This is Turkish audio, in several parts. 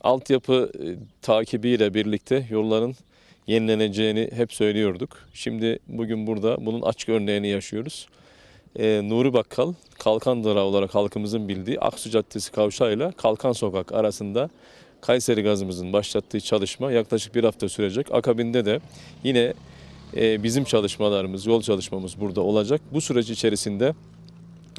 altyapı e, takibiyle birlikte yolların yenileneceğini hep söylüyorduk. Şimdi bugün burada bunun açık örneğini yaşıyoruz. Ee, Nuri Bakkal, Kalkan Dara olarak halkımızın bildiği Aksu Caddesi kavşağıyla Kalkan Sokak arasında Kayseri gazımızın başlattığı çalışma yaklaşık bir hafta sürecek. Akabinde de yine e, bizim çalışmalarımız, yol çalışmamız burada olacak. Bu süreç içerisinde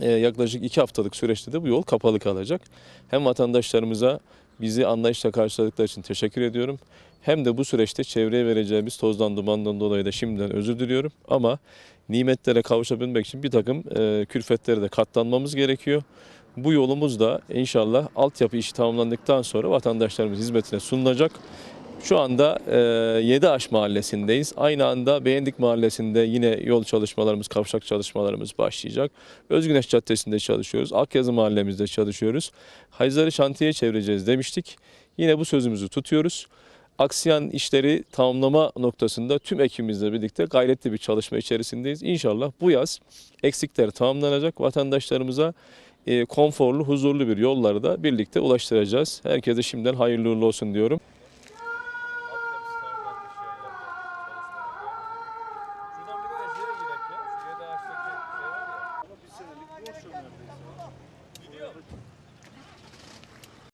yaklaşık iki haftalık süreçte de bu yol kapalı kalacak. Hem vatandaşlarımıza bizi anlayışla karşıladıkları için teşekkür ediyorum. Hem de bu süreçte çevreye vereceğimiz tozdan dumandan dolayı da şimdiden özür diliyorum. Ama nimetlere kavuşabilmek için bir takım e, külfetlere de katlanmamız gerekiyor. Bu yolumuz da inşallah altyapı işi tamamlandıktan sonra vatandaşlarımız hizmetine sunulacak. Şu anda e, Yediaş mahallesindeyiz. Aynı anda Beğendik mahallesinde yine yol çalışmalarımız, kavşak çalışmalarımız başlayacak. Özgüneş Caddesi'nde çalışıyoruz. Akyazı mahallemizde çalışıyoruz. Hayzar'ı şantiyeye çevireceğiz demiştik. Yine bu sözümüzü tutuyoruz. Aksiyan işleri tamamlama noktasında tüm ekibimizle birlikte gayretli bir çalışma içerisindeyiz. İnşallah bu yaz eksikler tamamlanacak. Vatandaşlarımıza e, konforlu, huzurlu bir yolları da birlikte ulaştıracağız. Herkese şimdiden hayırlı uğurlu olsun diyorum. Gidiyor.